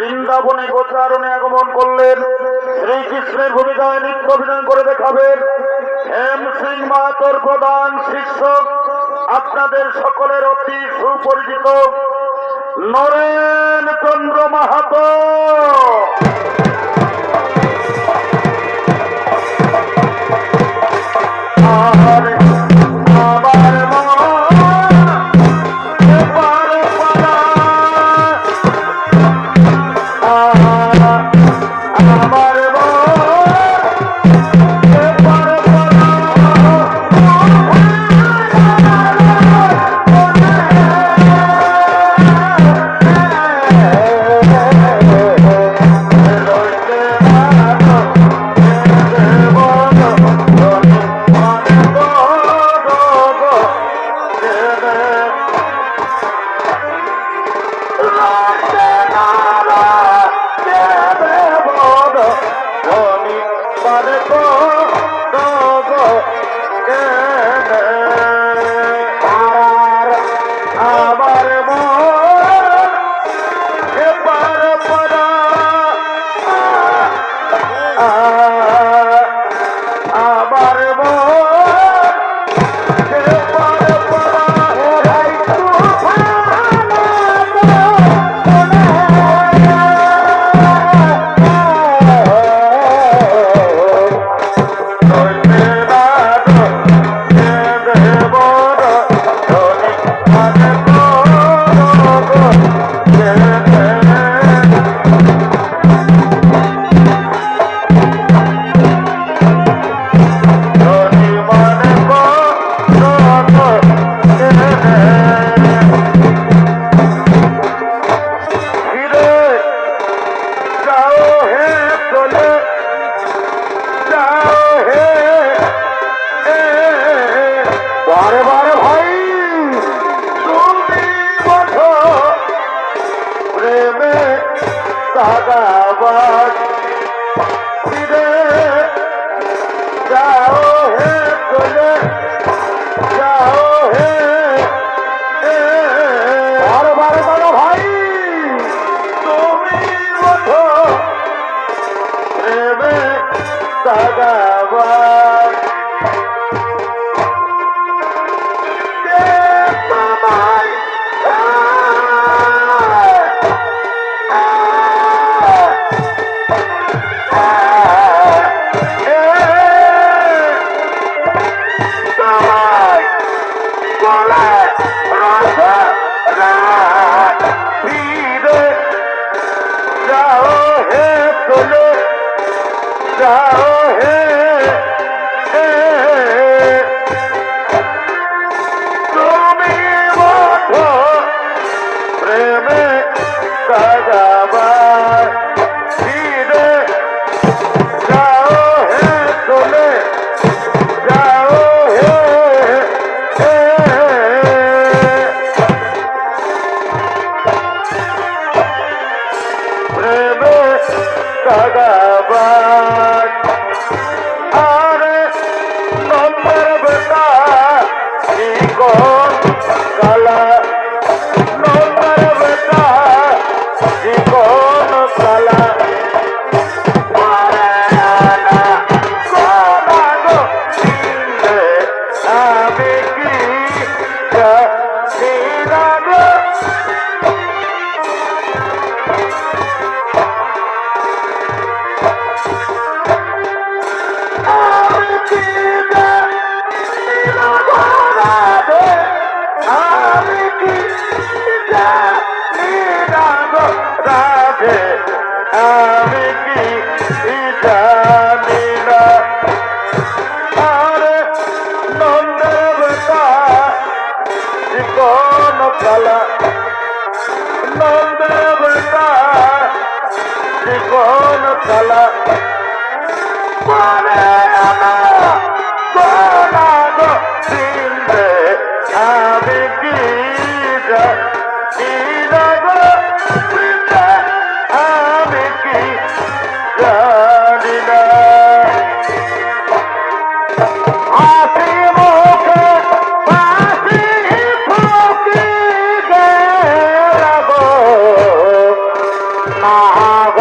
বৃন্দাবনে গোচারণে আগমন করলেন। শ্রীকৃষ্ণের ভূমিকায় নিত্য অভিনয় করে দেখাবেন। হেম সিং মাতর প্রধান শিক্ষক আপনাদের সকলের অতি সুপরিচিত নরেন চন্দ্র মাহাতো। তুমি মতো नंद बंदा त्रिकोण कला ஆக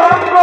সঙ্গ